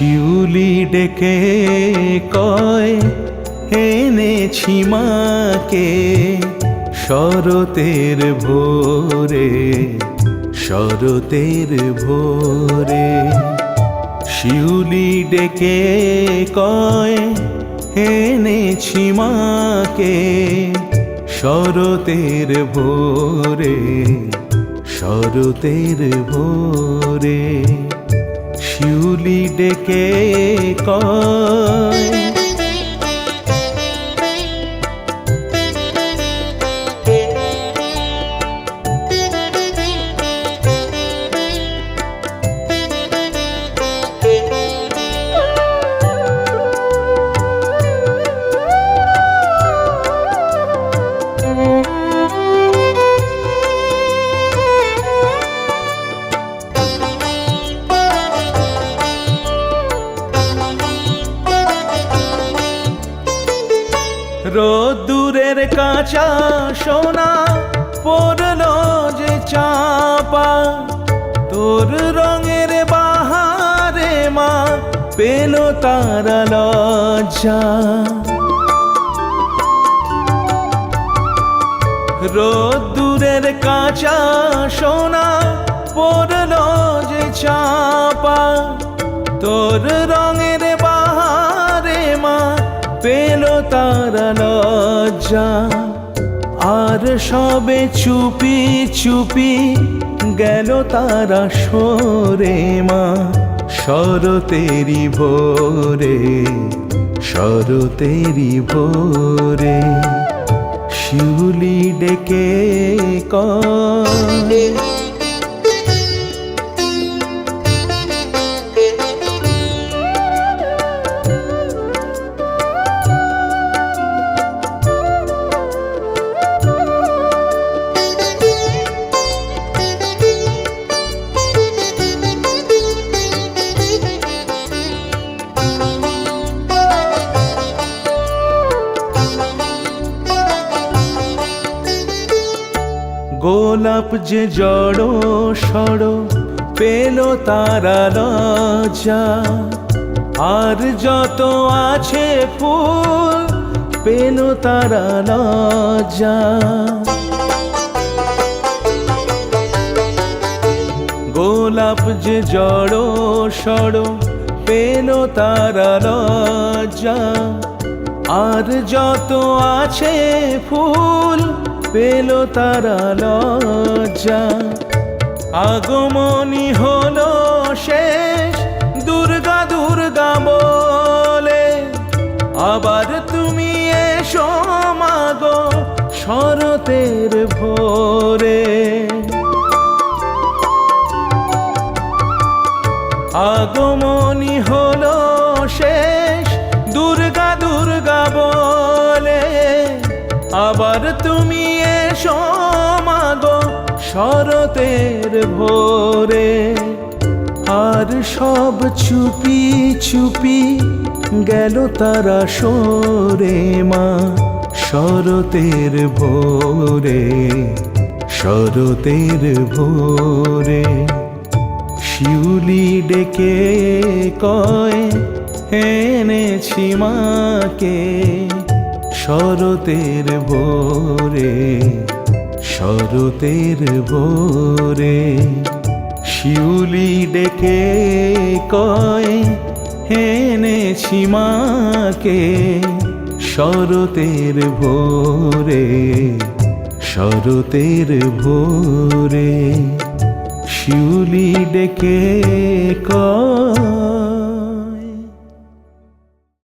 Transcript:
শিউলি ডেকে কয়, এনেছি মাকে শরতের ভোরে শরতের ভোরে। শিউলি ডেকে কয়, এনেছি মাকে শরতের ভোরে শরতের ভোরে। শিউলি ডেকে কয় রোদ্দুরের কাঁচা সোনা পড়ল যে চাপা। তোর রঙের বাহারে মা পেল তার লজ্জা। রোদ্দুরের কাঁচা সোনা পড়ল যে চাপা। তোর রঙের বাহারে মা পেল তার লজ্জা। আর সবে চুপি চুপি গেল তারা সরে মা। শরতেরি ভোরে শরতেরি ভোরে শিউলি ডেকে কয়। গোলাপ যে জড়ো সড়ো পেল তারা লজ্জা আর যত আছে ফুল পেল তারা লজ্জা গোলাপ যে জড়ো সড়ো পেল তারা লজ্জা আর যত আছে ফুল পেল তারা লজ্জা। আগমনী হলো শেষ, দুর্গা দুর্গা বলে। আবার তুমি এসো মাগো শরতের ভোরে। আগমনী হলো শেষ, দুর্গা দুর্গা বলে। আবার তুমি শরতের ভোরে আর সব চুপি চুপি গেল তারা সরে মা শরতের ভোরে শরতের ভোরে। শিউলি ডেকে কয়, এনেছি মাকে শরতের ভোরে। শরতের ভোরে শিউলি ডেকে কয় হেনে সীমাকে শরতের ভোরে শরতের ভোরে শিউলি ডেকে কয়